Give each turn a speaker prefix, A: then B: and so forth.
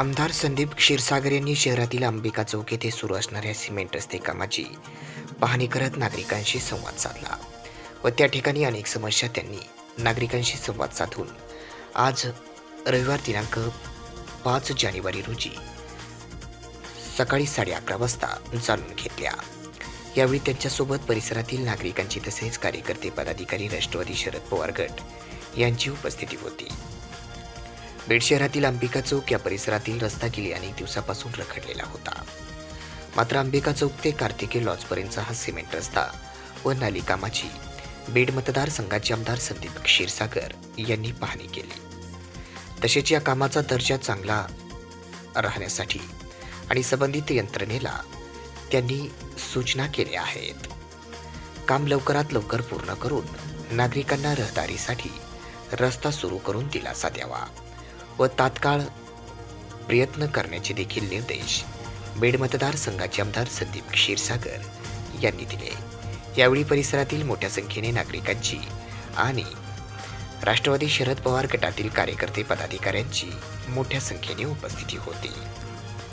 A: आमदार संदीप क्षीरसागर यांनी शहरातील अंबिका चौक येथे सुरू असणाऱ्या सिमेंट रस्ते कामाची पाहणी करत नागरिकांशी संवाद साधला व त्या ठिकाणी अनेक समस्या त्यांनी नागरिकांशी संवाद साधून आज रविवार दिनांक पाच जानेवारी रोजी सकाळी साडे अकरा वाजता जाणून घेतल्या. यावेळी त्यांच्यासोबत परिसरातील नागरिकांची तसेच कार्यकर्ते पदाधिकारी राष्ट्रवादी शरद पवार गट यांची उपस्थिती होती. बीड शहरातील अंबिका चौक या परिसरातील रस्ता गेली अनेक दिवसापासून रखडलेला होता. मात्र अंबिका चौक ते कार्तिकी लॉजपर्यंतचा हा सिमेंट रस्ता व नाली कामाची बीड मतदारसंघाचे आमदार संदीप क्षीरसागर यांनी पाहणी केली. तसेच या कामाचा दर्जा चांगला राहण्यासाठी आणि संबंधित यंत्रणेला त्यांनी सूचना केल्या आहेत. काम लवकरात लवकर पूर्ण करून नागरिकांना रहदारीसाठी रस्ता सुरू करून दिलासा द्यावा. व तात्काळ प्रयत्न करण्याचे देखील निर्देश बीड मतदारसंघाचे आमदार संदीप क्षीरसागर यांनी दिले. यावेळी परिसरातील मोठ्या संख्येने नागरिकांची आणि राष्ट्रवादी शरद पवार गटातील कार्यकर्ते पदाधिकाऱ्यांची मोठ्या संख्येने उपस्थिती होती.